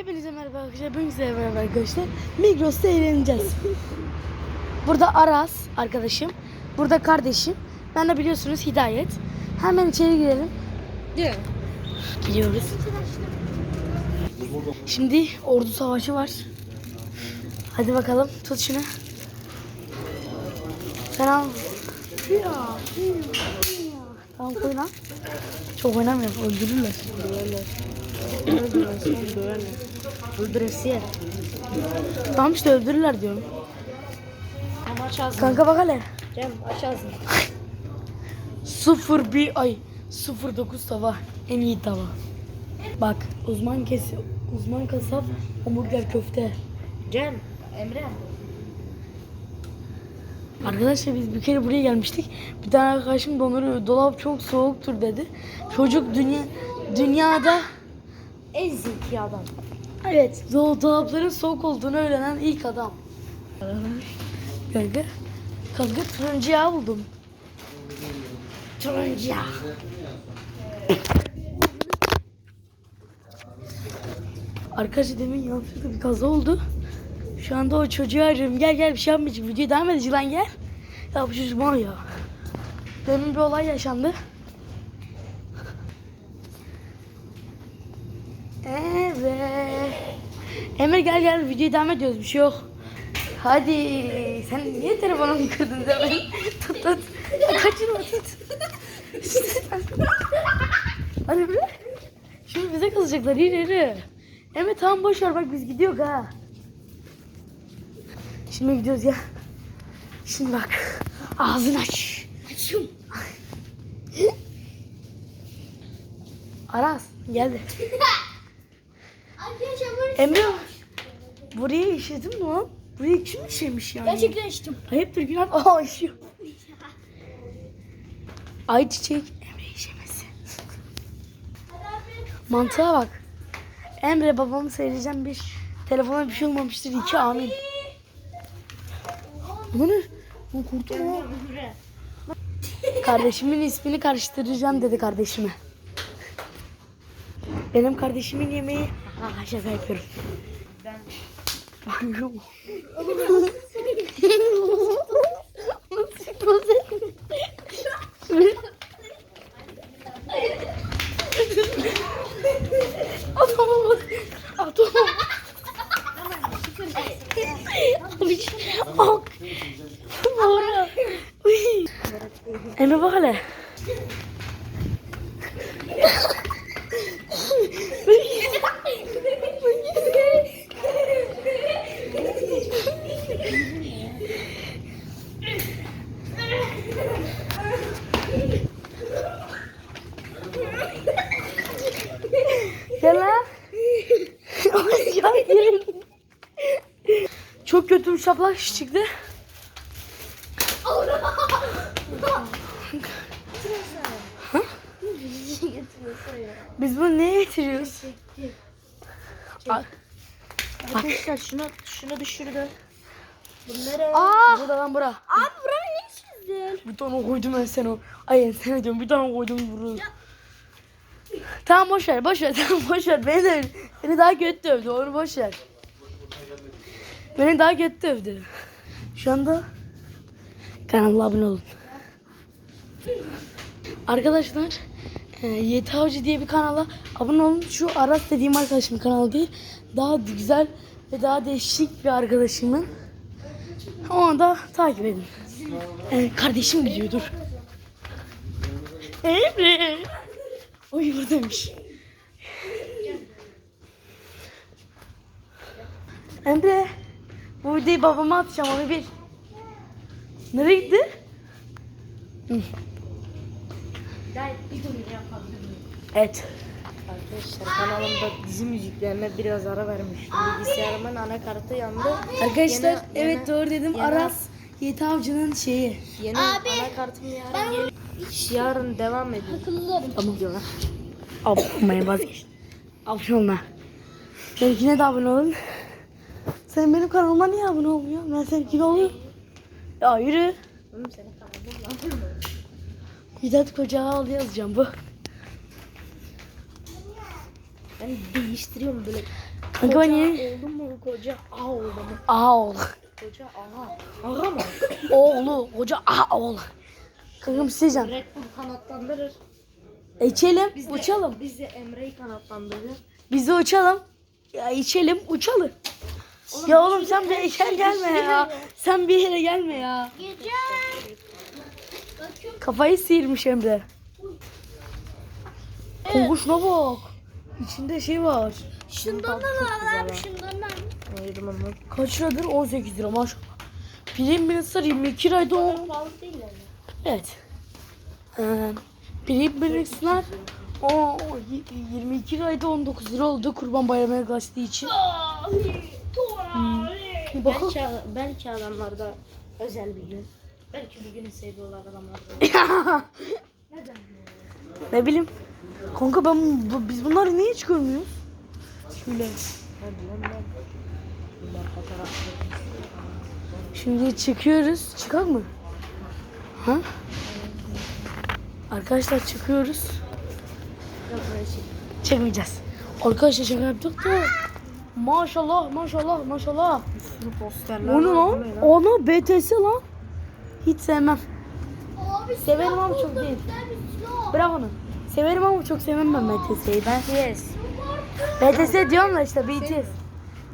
Hepinize merhaba arkadaşlar. Bugün size merhaba arkadaşlar. Migros'ta eğleneceğiz. Burada Aras arkadaşım. Burada kardeşim. Ben de biliyorsunuz Hidayet. Hemen içeri girelim. Gidiyoruz. Şimdi ordu savaşı var. Hadi bakalım tut şunu. Sen al. Tamam koy lan. Çok oynamıyorum. Öldürürler. Öldüresiye. Tamam işte öldürürler diyorum. Ama aç ağzını. Kanka bak hele. Cem aç ağzını. 0 bir ay 09 tava en iyi tava. Bak uzman kes uzman kasap hamburger köfte. Cem. Emre. Arkadaşlar biz bir kere buraya gelmiştik. Bir tane arkadaşım donduruyor. Dolap çok soğuktur dedi. Çocuk dünya dünyada En zeki adam. Evet do- dolapların soğuk olduğunu öğrenen ilk adam. Kanka. Kanka turuncu yağ buldum. Turuncu yağ. Arkadaşlar demin yanlışlıkla bir kaza oldu. Şu anda o çocuğu arıyorum. Gel gel bir şey yapmayacak. Videoya devam edeceğiz lan gel. Ya bu çocuk var ya. Demin bir olay yaşandı. Evet. Emre gel gel videoya devam ediyoruz. Bir şey yok. Hadi. Sen niye telefonumu kırdın demin? tut tut. Kaçırma tut. Hadi Emre. Şimdi bize kızacaklar. Yürü yürü. Emre tamam boş ver bak biz gidiyoruz ha. Şimdi gidiyoruz ya. Şimdi bak. Ağzını aç. Açım. Aras geldi. Emre burayı işledin mi lan? Burayı kim işemiş yani? gerçekten içtim. Ayıptır günah. Aa işiyor. Ayçiçek Emre işemesi. Mantığa bak. Emre babamı seyredeceğim bir telefona bir şey olmamıştır. iki amin. Bu ne? Bu kurtu mu? Kardeşimin ismini karıştıracağım dedi kardeşime. Benim kardeşimin yemeği... Aa şaka yapıyorum. Ben Adama bak. Adama Abi bak. Bora. Emre bak hele. Gel lan. Ay ya yerim. Şaplak iş çıktı. Biz bunu neye getiriyoruz? Aa, arkadaşlar şunu şunu düşürdü. Bunları Aa! Burada lan bura. Abi burayı ne çizdin? Bir tane koydum ben sen o. Ay sen diyorum bir tane koydum buraya. Tamam boş ver boş ver tamam boş ver beni de beni daha kötü dövdü onu boş ver. Beni daha kötü dövdü. Şu anda kanalıma abone olun. Arkadaşlar e, Yeti Avcı diye bir kanala abone olun. Şu Aras dediğim arkadaşımın kanalı değil. Daha güzel ve daha değişik bir arkadaşımın. Onu da takip edin. Ee, kardeşim gidiyor dur. Emre. Oy buradaymış. Emre. Bu videoyu babama atacağım onu bir. Nereye gitti? Gel bir dur yapabilir miyim? Evet. Arkadaşlar kanalımda dizi müziklerine biraz ara vermiştim. Bilgisayarımın anakartı yandı. Arkadaşlar Yeni- evet yeni- doğru dedim. yeni- Aras Yeti Avcı'nın şeyi. Yeni Abi, anakartım yarın geliyor. Yarın devam ediyor. Akıllılarım. Tamam. Abone olmaya vazgeç. Abone olma. Benimkine de abone olun. Sen benim kanalıma niye abone olmuyorsun? Ben seninkine oluyorum. Ya yürü. Oğlum senin kanalın lan. Vedat Kocaoğlu yazacağım bu. Ben değiştiriyorum böyle. Kanka ben yeni... Oldu mu koca A oldu mu? Oğlu. Koca aha. Aha mı? Oğlu. Hoca aa oğlu. Kankam sizden. Red Bull kanatlandırır. İçelim. Biz de, Uçalım. Biz de Emre'yi kanatlandırır. Biz de uçalım. Ya içelim uçalım. Ya oğlum sen bir yere gelme ya. Sen bir yere gelme ya. Gece. Kafayı sıyırmış Emre. Kanka şuna bak. İçinde şey var. Şundan da var abi şundan da. Yedim onu. Kaç liradır? 18 lira maşallah. Prim Minister 22 liraydı o. Evet. Ee, Prim Minister o 22 liraydı 19 lira oldu kurban bayramına yaklaştığı için. Bir bakın. Belki, belki adamlarda özel bir gün. Belki bir günü seviyorlar adamlar. ne bileyim. Kanka ben bu- biz bunları niye hiç görmüyoruz? Şöyle. Şimdi çıkıyoruz. Çıkar mı? Ha? Arkadaşlar çıkıyoruz. Şey. Çekmeyeceğiz. Arkadaşlar şaka yaptık da. Maşallah maşallah maşallah. Bu posterler O ne var, lan? bu ne Ana BTS lan. Hiç sevmem. Abi Severim ama çok değil. Bırak onu. Severim ama çok sevmem ben BTS'yi. Ben Yes. BTS diyorum da işte BTS.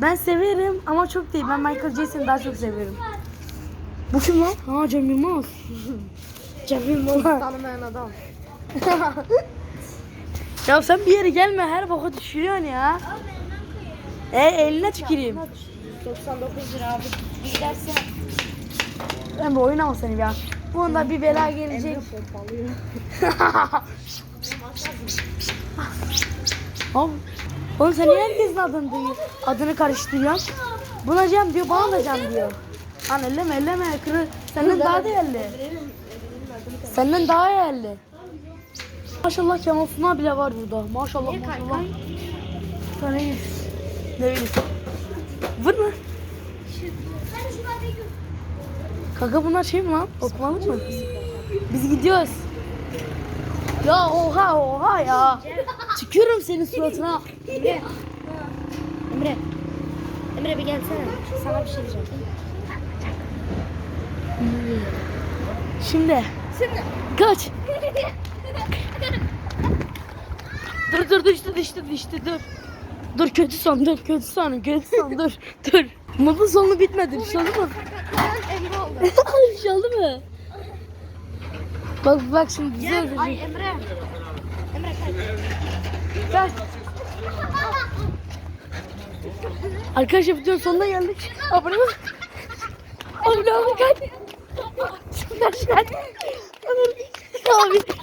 Ben severim ama çok değil. Ben Michael Jackson'ı daha çok severim. Bu kim lan? Ha Cem Yılmaz. Cem Yılmaz. Tanımayan adam. ya sen bir yere gelme her boka düşürüyorsun ya. E eline tüküreyim. 99 lira abi. Gidersen Ben bu oynama seni ya. Bunda bir bela gelecek. Pompalıyor. Oğlum, oğlum sen niye herkesin adını duyuyor? Adını karıştırıyorsun. Buna Cem diyor, bana da Cem diyor. Lan elleme elleme kırı. Senden daha değerli. Senden daha değerli. Maşallah Kemal Sunal bile var burada. Maşallah maşallah. Sana. Ne bileyim. Vur mu? Kanka bunlar şey mi lan? Okumalık mı? Biz gidiyoruz. Ya oha oha ya. Çıkıyorum senin suratına. Emre. Emre. Emre bir gelsene. Sana bir şey diyeceğim. Şimdi. Kaç. Dur dur düştü düştü düştü dur. Dur kötü son dur kötü son kötü son dur dur. Mutlu sonu bitmedi bir şey oldu mu? bir şey oldu mu? Bak bak şimdi bizi Ay öldürecek. Emre. Emre kaç. Kaç. Arkadaşlar videonun sonuna geldik. Abone olun. Abone olun kaç. Kaç kaç. Abi.